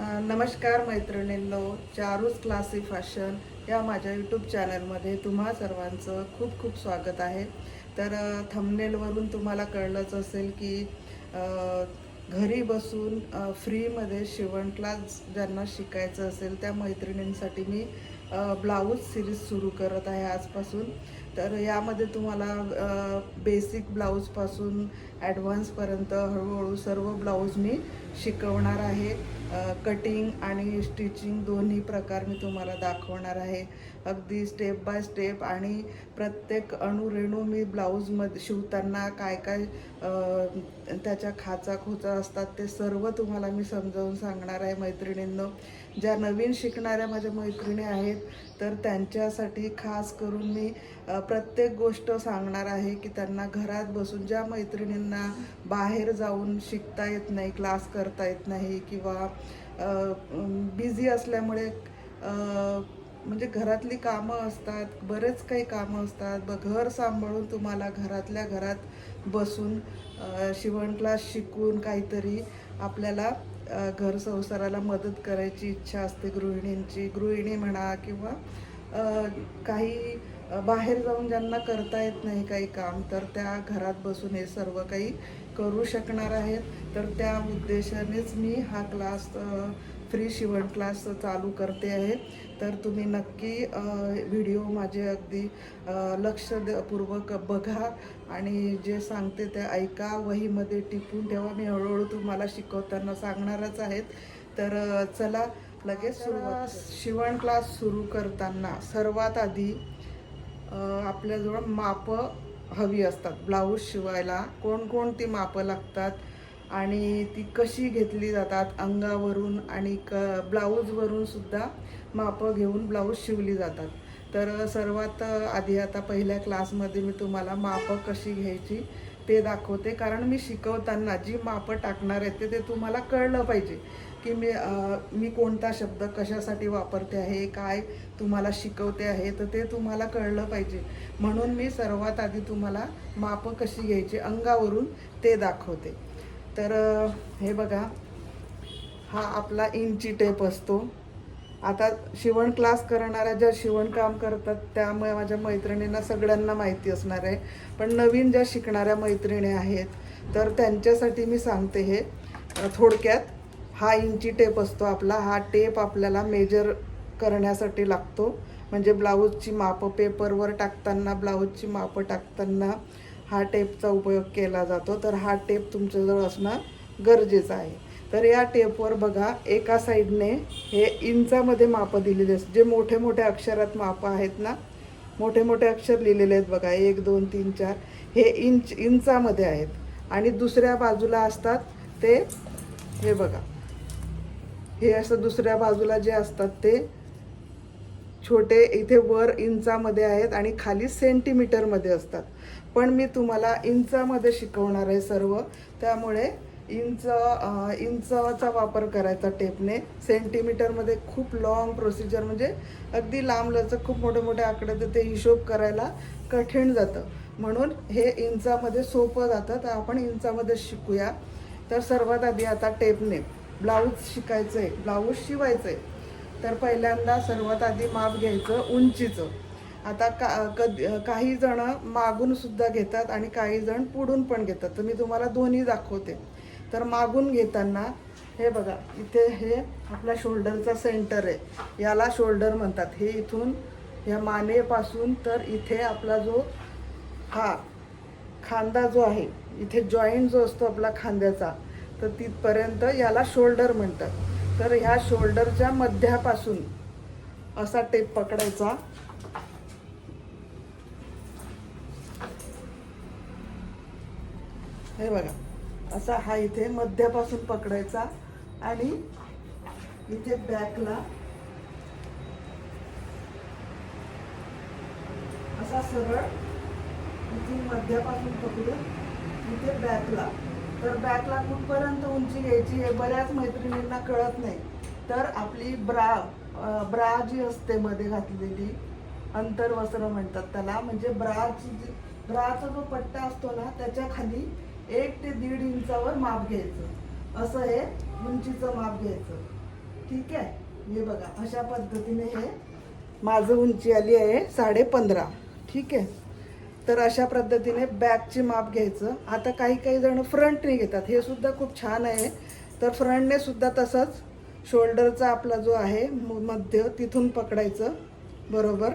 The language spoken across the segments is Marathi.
नमस्कार मैत्रिणींनो चारूस क्लासी फॅशन या माझ्या यूट्यूब चॅनलमध्ये तुम्हा सर्वांचं खूप खूप स्वागत आहे. तर थंबनेलवरून तुम्हाला कळलंच असेल की घरी बसून फ्रीमध्ये शिवण क्लास ज्यांना शिकायचं असेल त्या मैत्रिणींसाठी मी ब्लाऊज सिरीज सुरू करत आहे आजपासून. तर यामध्ये तुम्हाला बेसिक ब्लाऊजपासून ॲडव्हान्सपर्यंत हळूहळू सर्व ब्लाऊज मी शिकवणार आहे. कटिंग आणि स्टिचिंग दोन्ही प्रकार मी तुम्हाला दाखवणार आहे. अगदी स्टेप बाय स्टेप आणि प्रत्येक अणुरेणू मी ब्लाऊजमध्ये शिवताना काय काय त्याच्या खाचा खोचा असतात ते सर्व तुम्हाला मी समजावून सांगणार आहे मैत्रिणींनो. ज्या नवीन शिकणाऱ्या माझ्या मैत्रिणी आहेत तर त्यांच्यासाठी खास करून मी प्रत्येक गोष्ट सांगणार आहे की त्यांना घरात बसून ज्या मैत्रिणींना बाहेर जाऊन शिकता येत नाही क्लास करता येत नाही किंवा बिझी असल्यामुळे म्हणजे घरातली कामं असतात बरेच काही कामं असतात ब घर सांभाळून तुम्हाला घरातल्या घरात बसून शिवण क्लास शिकून काहीतरी आपल्याला घर संसाराला मदत करायची इच्छा असते गृहिणींची. गृहिणी म्हणा किंवा काही बाहेर जाऊन ज्यांना करता येत नाही काही काम तर त्या घरात बसून हे सर्व काही करू शकणार आहेत. तर त्या उद्देशानेच मी हा क्लास फ्री शिवण क्लास चालू करते आहे. तर तुम्ही नक्की व्हिडिओ माझे अगदी अ, लक्ष द- पूर्वक बघा आणि जे सांगते ते ऐका. वहीमध्ये टिपून ठेवा. मी हळूहळू तुम्हाला शिकवताना सांगणारच आहेत. तर चला लगेच सुरुवात शिवण क्लास सुरू करताना सर्वात आधी आपल्याजवळ मापं हवी असतात. ब्लाऊज शिवायला कोणकोणती मापं लागतात? आणि ती कशी घेतली जातात अंगावरून आणि क ब्लाऊजवरून सुद्धा मापं घेऊन ब्लाऊज शिवली जातात. तर सर्वात आधी आता पहिल्या क्लासमध्ये मी तुम्हाला मापं कशी घ्यायची ते दाखवते. कारण मी शिकवताना जी मापं टाकणार आहे ते ते तुम्हाला कळलं पाहिजे की मी मी कोणता शब्द कशासाठी वापरते आहे काय तुम्हाला शिकवते आहे तर ते तुम्हाला कळलं पाहिजे. म्हणून मी सर्वात आधी तुम्हाला मापं कशी घ्यायची अंगावरून ते दाखवते. तर हे बघा. हा आपला इंची टेप असतो. आता शिवण क्लास करणाऱ्या ज्या शिवणकाम करतात त्यामुळे माझ्या मैत्रिणींना सगळ्यांना माहिती असणार आहे. पण नवीन ज्या शिकणाऱ्या मैत्रिणी आहेत तर त्यांच्यासाठी मी सांगते हे. थोडक्यात हा इंची टेप असतो आपला. हा टेप आपल्याला मेजर करण्यासाठी लागतो. म्हणजे ब्लाऊजची मापं पेपरवर टाकताना ब्लाऊजची मापं टाकताना हा टेपचा उपयोग केला जातो. तर हा टेप तुमच्याजवळ असणं गरजेचं आहे. तर या टेपवर बघा एका साईडने हे इंचामध्ये मापं दिलेली असतात जे मोठे मोठे अक्षरात मापं आहेत ना मोठे मोठे अक्षर लिहिलेले आहेत बघा. एक दोन तीन चार. हे इंच इंचामध्ये आहेत. आणि दुसऱ्या बाजूला असतात ते हे बघा. हे असं दुसऱ्या बाजूला जे असतात ते छोटे इथे वर इंचामध्ये आहेत आणि खाली सेंटीमीटरमध्ये असतात. पण मी तुम्हाला इंचामध्ये शिकवणार आहे सर्व. त्यामुळे इंच इंचचा इंचाचा वापर करायचा टेपने. सेंटीमीटरमध्ये खूप लॉंग प्रोसिजर म्हणजे अगदी लांबलचं खूप मोठे मोठे आकडे तर ते हिशोब करायला कठीण जातं. म्हणून हे इंचामध्ये सोपं जातं. तर आपण इंचामध्ये शिकूया. तर सर्वात आधी आता टेपने. ब्लाऊज शिकायचं आहे ब्लाऊज शिवायचं आहे तर पहिल्यांदा सर्वात आधी माप घ्यायचं उंचीचं. आता का कधी काही जण मागून सुद्धा घेतात आणि काही जण पुढून पण घेतात. तर मी तुम्हाला दोन्ही दाखवते. तर मागून घेताना हे बघा इथे हे आपल्या शोल्डरचा सेंटर आहे. याला शोल्डर म्हणतात. हे इथून ह्या मानेपासून तर इथे आपला जो हा खांदा जो आहे इथे जॉईंट जो असतो आपला खांद्याचा तर तिथपर्यंत याला शोल्डर म्हणतात. तर ह्या शोल्डरच्या मध्यापासून असा टेप पकडायचा. हे बघा. असा हा इथे मध्यापासून पकडायचा आणि इथे बॅकला असा सरळ इथून मध्यापासून पकडून इथे बॅकला. तर बॅकला कुठपर्यंत उंची घ्यायची हे बऱ्याच मैत्रिणींना कळत नाही. तर आपली ब्रा ब्रा जी असते मध्ये घातलेली अंतर्वस्त्र म्हणतात त्याला म्हणजे ब्राची ब्राचा जो पट्टा असतो ना त्याच्याखाली एक ते दीड इंचावर माप घ्यायचं. असं हे उंचीचं माप घ्यायचं. ठीक आहे? हे बघा अशा पद्धतीने हे माझं उंची आली आहे साडे पंधरा. ठीक आहे? तर अशा पद्धतीने बॅकची माप घ्यायचं. आता काही काही जण फ्रंटने घेतात. हे सुद्धा खूप छान आहे. तर फ्रंटने सुद्धा तसंच शोल्डरचा आपला जो आहे म- मध्य तिथून पकडायचं. बरोबर?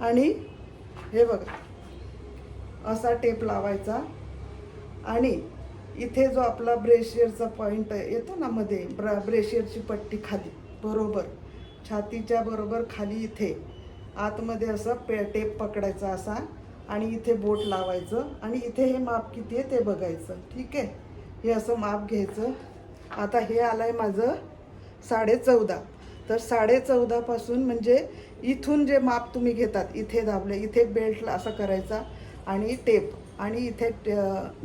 आणि हे बघा असा टेप लावायचा. आणि इथे जो आपला ब्रेशियरचा पॉईंट येतो ना मध्ये ब्रा ब्रेशियरची पट्टी खाली बरोबर. छातीच्या बरोबर खाली इथे. आतमध्ये असं पे टेप पकडायचा असा आणि इथे बोट लावायचं आणि इथे हे माप किती आहे ते बघायचं. ठीक आहे? हे असं माप घ्यायचं. आता हे आलं आहे माझं साडेचौदा. तर साडेचौदापासून म्हणजे इथून जे माप तुम्ही घेतात इथे दाबले इथे बेल्टला असा करायचा आणि टेप आणि इथे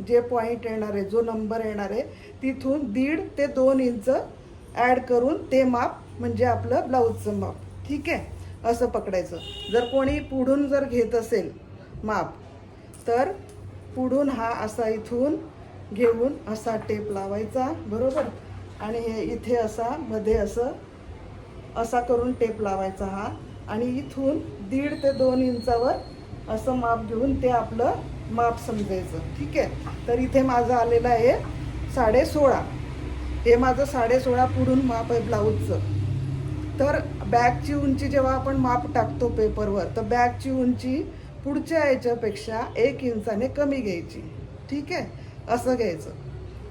जे पॉईंट येणार आहे जो नंबर येणार आहे तिथून दीड ते दोन इंच ॲड करून ते माप म्हणजे आपलं ब्लाऊजचं माप. ठीक आहे? असं पकडायचं. जर कोणी पुढून जर घेत असेल माप तर पुढून हा असा इथून घेऊन असा टेप लावायचा बरोबर? आणि हे इथे असा मध्ये असं असा करून टेप लावायचा हा. आणि इथून दीड ते दोन इंचावर असं माप घेऊन ते आपलं माप समजायचं. ठीक आहे? तर इथे माझं आलेलं आहे साडे सोळा हे माझं साडे सोळा पुढून माप आहे ब्लाऊजचं. तर बॅगची उंची जेव्हा आपण माप टाकतो पेपरवर तर बॅगची उंची पुढच्या याच्यापेक्षा एक इंचाने कमी घ्यायची. ठीक आहे? असं घ्यायचं.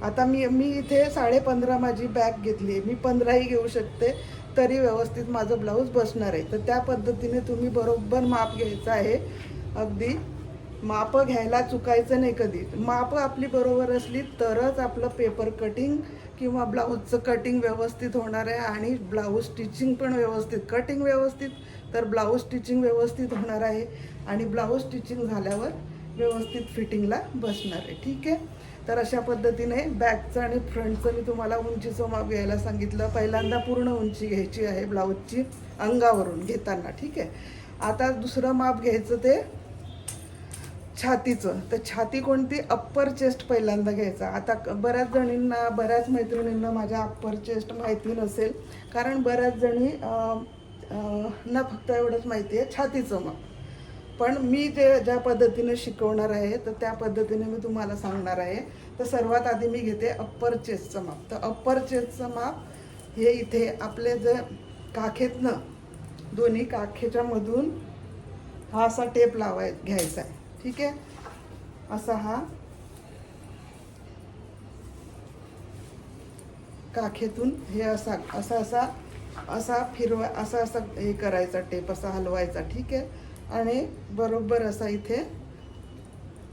आता मी मी इथे साडे पंधरा माझी बॅग घेतली आहे. मी पंधराही घेऊ शकते तरी व्यवस्थित माझं ब्लाऊज बसणार आहे. तर त्या पद्धतीने तुम्ही बरोबर माप घ्यायचं आहे. अगदी माप घ्यायला चुकायचं नाही कधी. माप आपली बरोबर असली तरच आपलं पेपर कटिंग किंवा ब्लाऊजचं कटिंग व्यवस्थित होणार आहे आणि ब्लाऊज स्टिचिंग पण व्यवस्थित. कटिंग व्यवस्थित तर ब्लाऊज स्टिचिंग व्यवस्थित होणार आहे आणि ब्लाऊज स्टिचिंग झाल्यावर व्यवस्थित फिटिंगला बसणार आहे. ठीक आहे? तर अशा पद्धतीने बॅकचं आणि फ्रंटचं मी तुम्हाला उंचीचं माप घ्यायला सांगितलं. पहिल्यांदा पूर्ण उंची घ्यायची आहे ब्लाऊजची अंगावरून घेताना. ठीक आहे? आता दुसरं माप घ्यायचं ते छातीचं. तर छाती कोणती? अप्पर चेस्ट पहिल्यांदा घ्यायचा. आता बऱ्याच जणींना बऱ्याच मैत्रिणींना माझ्या अप्पर चेस्ट माहिती नसेल. कारण बऱ्याच जणी ना फक्त एवढंच माहिती आहे छातीचं माप पण मी जे ज्या पद्धतीने शिकवणार आहे तर त्या पद्धतीने मी तुम्हाला सांगणार आहे. तर सर्वात आधी मी घेते अप्पर चेस्टचं माप. तर अप्पर चेस्टचं माप हे इथे आपले जे काखेतनं दोन्ही काखेच्या मधून हा असा टेप लावाय घ्यायचा आहे. ठीक आहे? असा हा. काखेतून हे असा असा असा असा फिरवा असा असा हे करायचा टेप असा हलवायचा ठीक आहे? आणि बरोबर असा इथे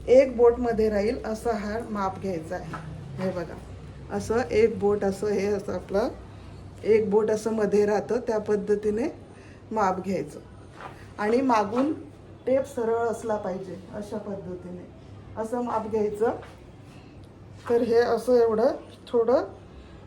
एक बोटमध्ये राहील असा हा माप घ्यायचा आहे. हे बघा. असं एक बोट असं हे असं आपलं एक बोट असं मध्ये राहतं त्या पद्धतीने माप घ्यायचं. आणि मागून टेप सरळ असला पाहिजे अशा पद्धतीने. असं माप घ्यायचं. तर हे असं एवढं थोडं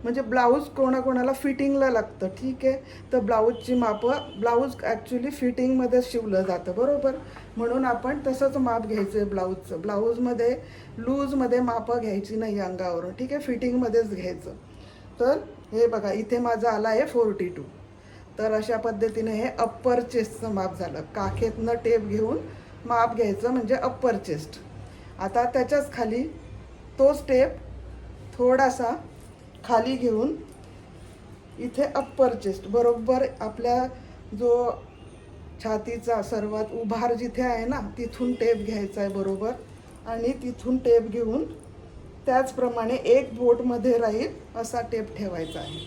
म्हणजे ब्लाऊज कोणाकोणाला फिटिंगला लागतं ठीक आहे? तर ब्लाऊजची मापं ब्लाऊज ॲक्च्युली फिटिंगमध्ये शिवलं जातं बरोबर? म्हणून आपण तसंच माप घ्यायचं आहे ब्लाऊजचं. ब्लाऊजमध्ये लूजमध्ये मापं घ्यायची नाही अंगावरून ठीक आहे? फिटिंगमध्येच घ्यायचं. तर हे बघा इथे माझं आलं आहे फोर्टी टू तर अशा पद्धतीने हे अप्पर चेस्टचं माप झालं. काखेतनं टेप घेऊन माप घ्यायचं म्हणजे अप्पर चेस्ट आता त्याच्याच खाली तो स्टेप थोडासा खाली घेऊन इथे अप्पर चेस्ट बरोबर आपल्या जो छातीचा सर्वात उभार जिथे आहे ना तिथून टेप घ्यायचा आहे बरोबर. आणि तिथून टेप घेऊन त्याचप्रमाणे एक बोटमध्ये राहील असा टेप ठेवायचा आहे.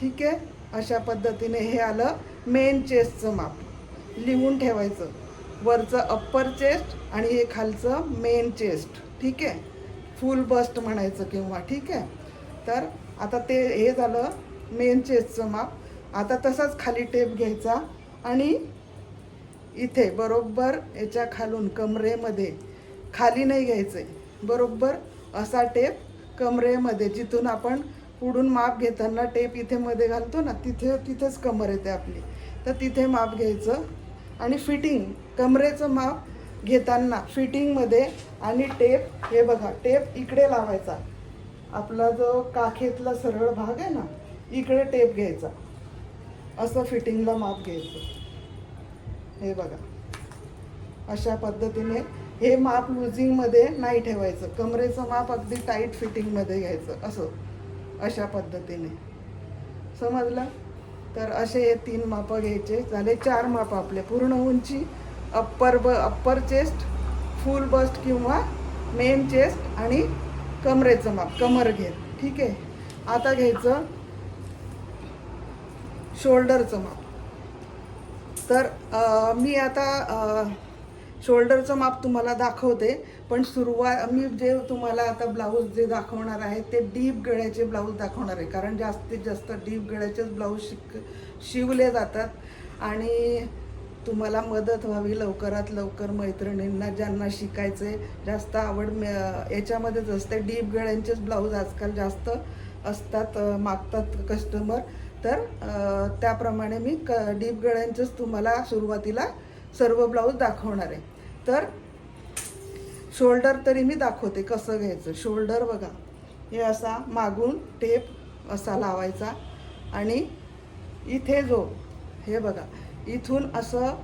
ठीक आहे? अशा पद्धतीने हे आलं मेन चेस्टचं माप. लिहून ठेवायचं. वरचं अप्पर चेस्ट आणि हे खालचं मेन चेस्ट ठीक आहे? फुल बस्ट म्हणायचं किंवा ठीक आहे? तर आता ते हे झालं मेन चेस्टचं माप. आता तसाच खाली टेप घ्यायचा आणि इथे बरोबर याच्या खालून कमरेमध्ये खाली नाही घ्यायचं आहे बरोबर असा टेप कमरेमध्ये जिथून आपण पुढून माप घेताना टेप इथे मध्ये घालतो ना तिथे तिथेच कमर येते आपली. तर तिथे माप घ्यायचं आणि फिटिंग कमरेचं माप घेताना फिटिंगमध्ये आणि टेप हे बघा टेप इकडे लावायचा. आपला जो काखेतला सरळ भाग आहे ना इकडे टेप घ्यायचा. असं फिटिंगला माप घ्यायचं. हे बघा. अशा पद्धतीने हे माप लुझिंगमध्ये नाही ठेवायचं. कमरेचं माप अगदी टाईट फिटिंगमध्ये घ्यायचं. असं. अशा पद्धतीने. समजलं? तर असे हे तीन मापं घ्यायचे. झाले चार माप आपले. पूर्ण उंची अप्पर ब अप्पर चेस्ट फुल बस्ट किंवा मेन चेस्ट आणि कमरेचं माप. कमर घे ठीक आहे? आता घ्यायचं शोल्डरचं माप. तर आ, मी आता शोल्डरचं माप तुम्हाला दाखवते पण सुरुवात मी जे तुम्हाला आता ब्लाऊज जे दाखवणार आहे ते डीप गळ्याचे ब्लाऊज दाखवणार आहे. कारण जास्तीत जास्त डीप गळ्याचेच ब्लाऊज शिक शिवले जातात. आणि तुम्हाला मदत व्हावी लवकरात लवकर मैत्रिणींना ज्यांना शिकायचे जास्त आवड याच्यामध्येच असते. डीप गळ्यांचेच ब्लाऊज आजकाल जास्त असतात मागतात कस्टमर तर त्याप्रमाणे मी क डीप गळ्यांचेच तुम्हाला सुरुवातीला सर्व ब्लाऊज दाखवणार आहे. तर शोल्डर तरी मी दाखवते कसं घ्यायचं. शोल्डर बघा. हे असा मागून टेप असा लावायचा. आणि इथे जो हे बघा इथून असं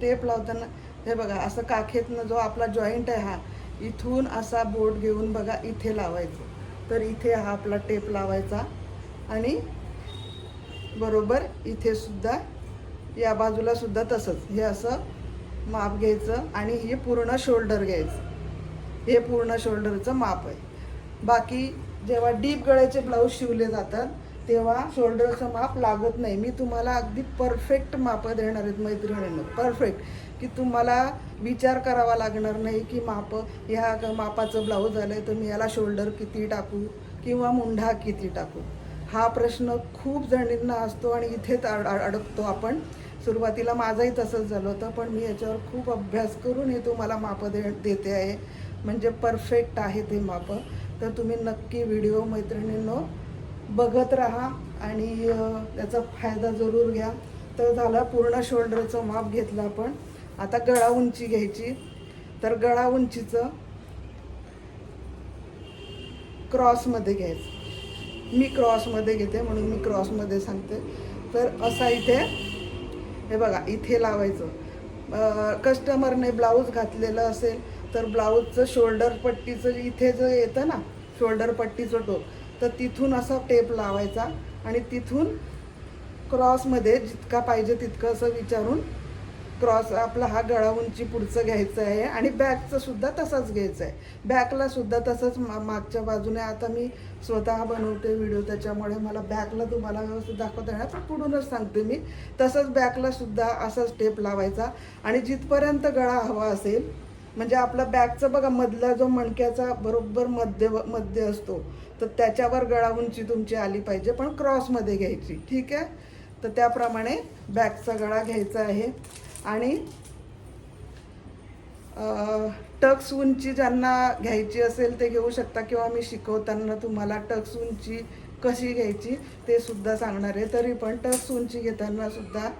टेप लावताना हे बघा असं काखेतनं जो आपला जॉईंट आहे हा इथून असा बोट घेऊन बघा इथे लावायचं. तर इथे हा आपला टेप लावायचा. आणि बरोबर इथे सुद्धा या बाजूला सुद्धा तसंच. हे असं माप घ्यायचं आणि हे पूर्ण शोल्डर घ्यायचं. हे पूर्ण शोल्डरचं माप आहे. बाकी जेव्हा डीप गळ्याचे ब्लाऊज शिवले जातात तेव्हा शोल्डरचं माप लागत नाही. मी तुम्हाला अगदी परफेक्ट मापं देणार आहेत मैत्रिणींना. परफेक्ट. की तुम्हाला विचार करावा लागणार नाही की माप ह्या मापाचं ब्लाऊज आलं आहे तर मी याला शोल्डर किती टाकू किंवा मुंढा किती टाकू? हा प्रश्न खूप जणींना असतो आणि इथेच अड- अडकतो आपण. सुरुवातीला माझंही तसंच झालं होतं पण मी याच्यावर खूप अभ्यास करून हे तुम्हाला मापं दे देते आहे. म्हणजे परफेक्ट आहे ते मापं. तर तुम्ही नक्की व्हिडिओ मैत्रिणींनो बघत राहा आणि त्याचा फायदा जरूर घ्या. तर झालं पूर्ण शोल्डरचं माप घेतलं आपण. आता गळा उंची घ्यायची. तर गळा उंचीचं क्रॉसमध्ये घ्यायचं. मी क्रॉसमध्ये घेते म्हणून मी क्रॉसमध्ये सांगते. तर असा इथे हे बघा इथे लावायचं. कस्टमरने ब्लाऊज घातलेलं असेल तर ब्लाऊजचं शोल्डर पट्टीचं इथे जर येतं ना शोल्डर पट्टीचं टोक तर तिथून असा टेप लावायचा आणि तिथून क्रॉसमध्ये जितका पाहिजे तितकं असं विचारून क्रॉस आपला हा गळा उंची पुढचं घ्यायचं आहे आणि बॅकचं सुद्धा तसाच घ्यायचं आहे. बॅकला सुद्धा तसंच मा मागच्या बाजूने आता मी स्वतः बनवते व्हिडिओ त्याच्यामुळे मला बॅकला तुम्हाला व्यवस्थित दाखवता येणार पण पुढूनच सांगते मी. तसंच बॅकला सुद्धा असाच टेप लावायचा आणि जिथपर्यंत गळा हवा असेल म्हणजे आपला बॅगचं बघा मधला जो मणक्याचा बरोबर मध्य मध्य असतो तर त्याच्यावर गळा उंची तुमची आली पाहिजे पण क्रॉसमध्ये घ्यायची. ठीक आहे? तर त्याप्रमाणे बॅकचा गळा घ्यायचा आहे. आणि टक्स उंची ज्यांना घ्यायची असेल ते घेऊ शकता किंवा मी शिकवताना तुम्हाला टक्स उंची कशी घ्यायची ते सुद्धा सांगणार आहे. तरी पण टक्स उंची घेताना सुद्धा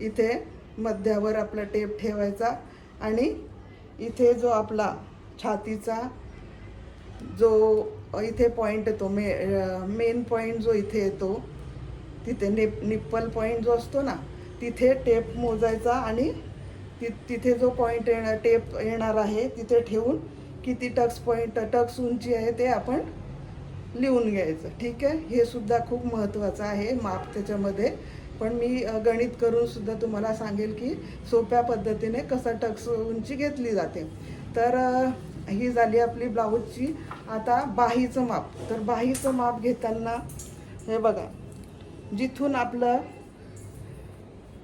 इथे मध्यावर आपला टेप ठेवायचा आणि इथे जो आपला छातीचा जो इथे पॉईंट येतो मे मेन पॉईंट जो इथे येतो तिथे निप निप्पल पॉईंट जो असतो ना तिथे टेप मोजायचा आणि ति तिथे जो पॉईंट येणार टेप येणार आहे तिथे ठेवून किती टक्स पॉईंट टक्स उंची आहे ते आपण लिहून घ्यायचं. ठीक आहे? हे सुद्धा खूप महत्त्वाचं आहे माप त्याच्यामध्ये. पण मी गणित करून सुद्धा तुम्हाला सांगेल की सोप्या पद्धतीने कसं टक्स उंची घेतली जाते. तर ही झाली आपली ब्लाऊजची आता बाहीचं माप. तर बाहीचं माप घेताना हे बघा जिथून आपलं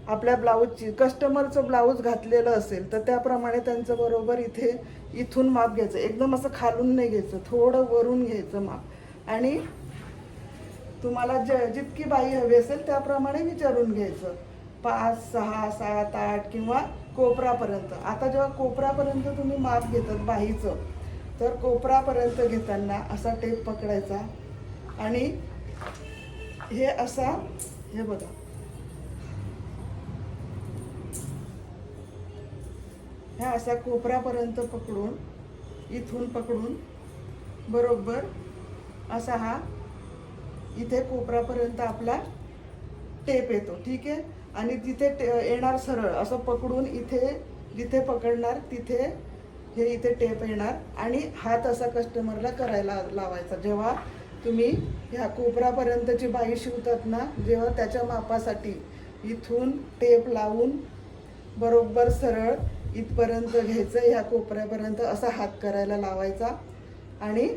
आपल्या ब्लाऊजची कस्टमरचं ब्लाऊज घातलेलं असेल तर त्याप्रमाणे त्यांचं बरोबर इथे इथून माप घ्यायचं. एकदम असं खालून नाही घ्यायचं थोडं वरून घ्यायचं माप. आणि तुम्हाला ज जितकी बाई हवी असेल त्याप्रमाणे विचारून घ्यायचं. पाच सहा सात आठ किंवा कोपरापर्यंत. आता जेव्हा कोपरापर्यंत तुम्ही माप घेतात बाईचं तर कोपरापर्यंत घेताना असा टेप पकडायचा. आणि हे असा हे बघा. ह्या असा कोपऱ्यापर्यंत पकडून इथून पकडून बरोबर असा हा इथे कोपरापर्यंत आपला टेप येतो ठीक आहे? आणि तिथे टे- येणार सरळ असं पकडून इथे जिथे पकडणार तिथे हे इथे टेप येणार आणि हात असा कस्टमरला करायला लावायचा. जेव्हा तुम्ही ह्या कोपरापर्यंतची बाई शिवतात ना जेव्हा त्याच्या मापासाठी इथून टेप लावून बरोबर सरळ इथपर्यंत घ्यायचं ह्या कोपऱ्यापर्यंत असा हात करायला लावायचा आणि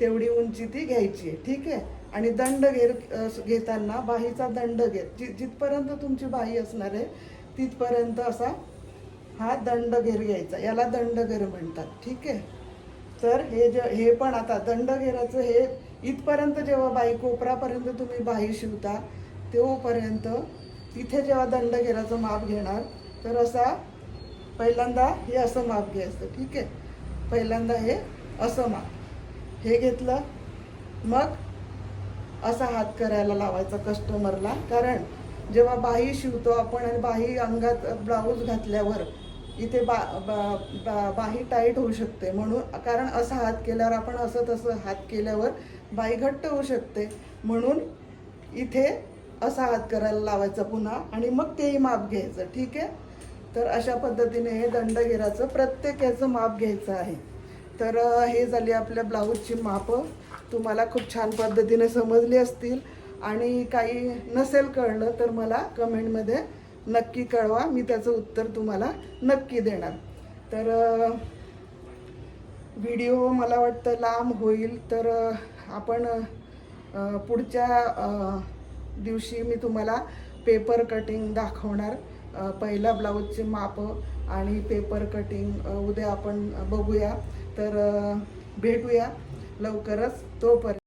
तेवढी उंची ती घ्यायची आहे. ठीक आहे? आणि दंड घेर घेताना बाहीचा दंड घे जि जिथपर्यंत तुमची बाही असणार आहे तिथपर्यंत असा हा दंड घेर घ्यायचा. याला दंड घेर म्हणतात. ठीक आहे? तर हे जे हे पण आता दंड घेराचं हे इथपर्यंत जेव्हा बाई कोपरापर्यंत तुम्ही बाही शिवता तेव्हापर्यंत तिथे जेव्हा दंड घेराचं माप घेणार तर असा पहिल्यांदा हे असं माप घ्यायचं ठीक आहे? पहिल्यांदा हे असं माप. हे घेतलं मग असा हात करायला लावायचा कस्टमरला. कारण जेव्हा बाही शिवतो आपण आणि बाही अंगात ब्लाऊज घातल्यावर इथे बा बा बा बाही टाईट होऊ शकते. म्हणून कारण असा हात केल्यावर आपण असं तसं हात केल्यावर बाही घट्ट होऊ शकते. म्हणून इथे असा हात करायला लावायचा पुन्हा आणि मग तेही माप घ्यायचं ठीक आहे? तर अशा पद्धतीने हे दंडगिराचं प्रत्येक याचं माप घ्यायचं आहे. तर हे झाली आपल्या ब्लाऊजची मापं. तुम्हाला खूप छान पद्धतीने समजली असतील. आणि काही नसेल कळलं तर मला कमेंटमध्ये नक्की कळवा. मी त्याचं उत्तर तुम्हाला नक्की देणार. तर व्हिडिओ मला वाटतं लांब होईल. तर आपण पुढच्या दिवशी मी तुम्हाला पेपर कटिंग दाखवणार. पहिला ब्लाऊजची माप आणि पेपर कटिंग उद्या आपण बघूया. तर भेटूया लवकरच. तोपर्यंत